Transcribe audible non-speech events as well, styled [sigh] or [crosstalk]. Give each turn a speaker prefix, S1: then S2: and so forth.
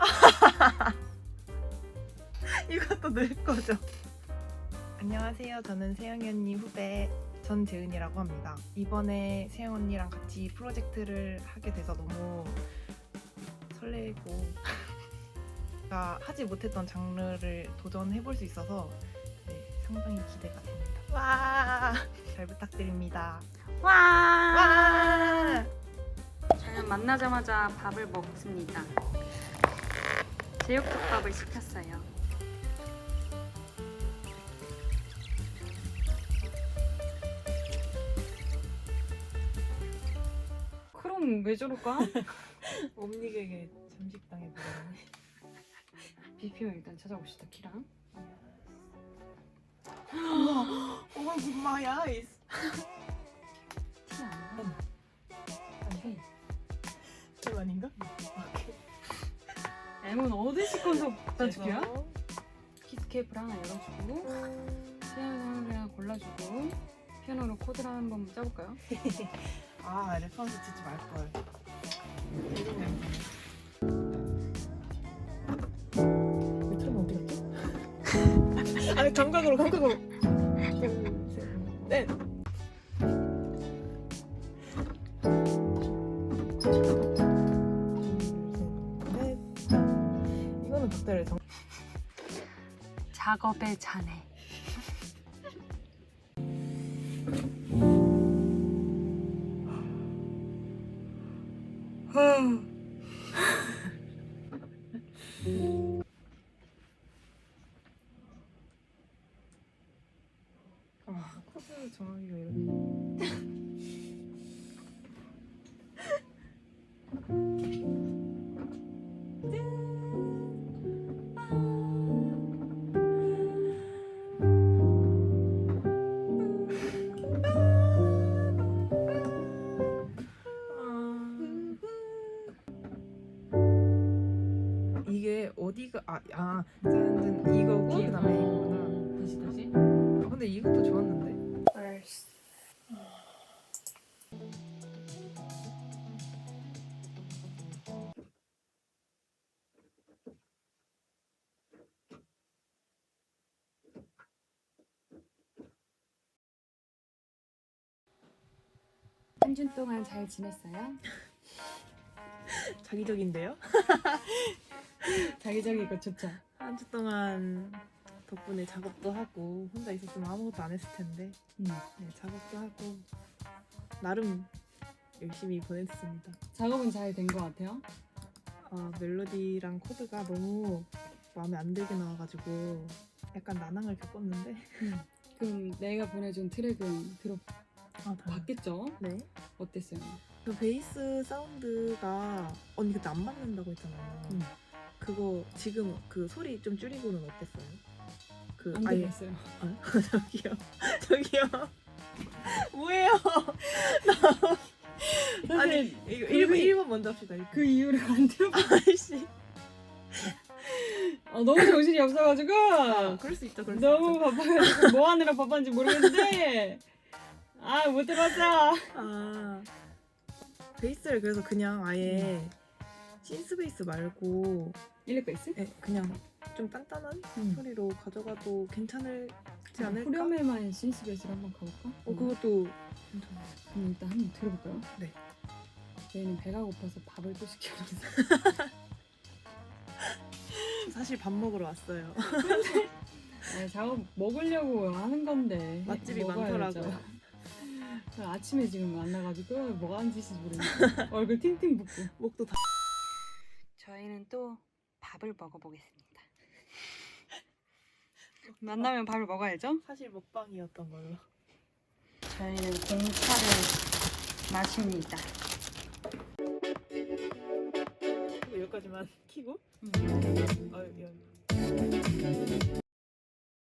S1: [laughs] 이것도 늘 거죠. 안녕하세요. 저는 세영이 언니 후배 전재은이라고 합니다. 이번에 세영 언니랑 같이 프로젝트를 하게 돼서 너무 설레고 [laughs] 제가 하지 못했던 장르를 도전해 볼 수 있어서 네, 상당히 기대가 됩니다. 와! 잘 부탁드립니다.
S2: 와!
S1: 와!
S2: 저는 만나자마자 밥을 먹습니다. 제육덮밥을 시켰어요. 그럼 왜 저럴까? [laughs]
S1: 옴닉에게 잠식당해 버렸네.
S2: 비피오 일단 찾아봅시다 키랑.
S1: 오 마이 마이 아이
S2: 엠은 어디 시커서 부탁줄게요?
S1: 그래서
S2: 키스케이프를 하나 열어주고 피아노를 하나 골라주고 피아노로 코드를 한번 짜볼까요? [laughs]
S1: 아 레퍼런스 듣지 말 걸. 메트로는 어디 갔지? 아니 감각으로 감각으로. [laughs] 네. 박자를 정.
S2: 작업의 잔해.
S1: 아 코드 정하기가 이렇게. 이게 어디가 아 아 짠 짠 이거고 그 다음에 이거구나.
S2: 다시 다시.
S1: 아, 근데 이것도 좋았는데.
S2: 한 주 동안 잘 지냈어요?
S1: 자기적인데요? [laughs]
S2: 자기적이고 좋죠.
S1: 한 주 동안 덕분에 작업도 하고 혼자 있었으면 아무것도 안 했을 텐데
S2: 음.
S1: 네, 작업도 하고 나름 열심히 보냈습니다.
S2: 작업은 잘 된 것 같아요.
S1: 아, 멜로디랑 코드가 너무 마음에 안 들게 나와가지고 약간 난항을 겪었는데
S2: 그럼 내가 보내준 트랙은 들어
S1: 아, 다
S2: 봤겠죠?
S1: 네.
S2: 어땠어요?
S1: 그 베이스 사운드가 언니 그때 안 맞는다고 했잖아요.
S2: 음.
S1: 그거 지금 그 소리 좀 줄이고는 어땠어요? 그
S2: 안
S1: 아예
S2: 들었어요.
S1: 아, [laughs] 저기요 저기요 [laughs] 뭐예요? [laughs] 나 아니 이거
S2: 그-
S1: 1번 1번 먼저 합시다. 일번.
S2: 그 이유를 안 들어.
S1: 아이씨.
S2: 아, 너무 정신이 없어가지고
S1: 아, 그럴 수 있죠. 그럴 수
S2: 너무
S1: 있죠.
S2: 바빠가지고 뭐 하느라 바빴는지 모르겠는데 아못 들었어.
S1: 아 베이스를 그래서 그냥 아예 신스 베이스 말고
S2: 일렉 베이스?
S1: 예, 그냥 좀 단단한
S2: 음.
S1: 소리로 가져가도 괜찮을지 않을까?
S2: 후렴에만 신스 베이스를 한번 가볼까?
S1: 어 그것도 괜찮아요.
S2: 그럼 일단 한번 들어볼까요?
S1: 네.
S2: 저희는 배가 고파서 밥을 또 시켜놨어요. [laughs]
S1: 사실 밥 먹으러 왔어요.
S2: 아니, 작업 먹으려고 하는 건데
S1: 맛집이
S2: 먹어야죠.
S1: 많더라고요. [laughs]
S2: 아침에 지금 만나가지고 뭐가 한 짓인지 모르겠는데 얼굴 팅팅 붓고
S1: 목도 다.
S2: 저희는 또 밥을 먹어보겠습니다 [laughs] 만나면 밥을 먹어야죠
S1: 사실 먹방이었던 걸로.
S2: 저희는 공차를 마십니다
S1: 여기까지만 키고.
S2: 음.
S1: 아 여기 여기.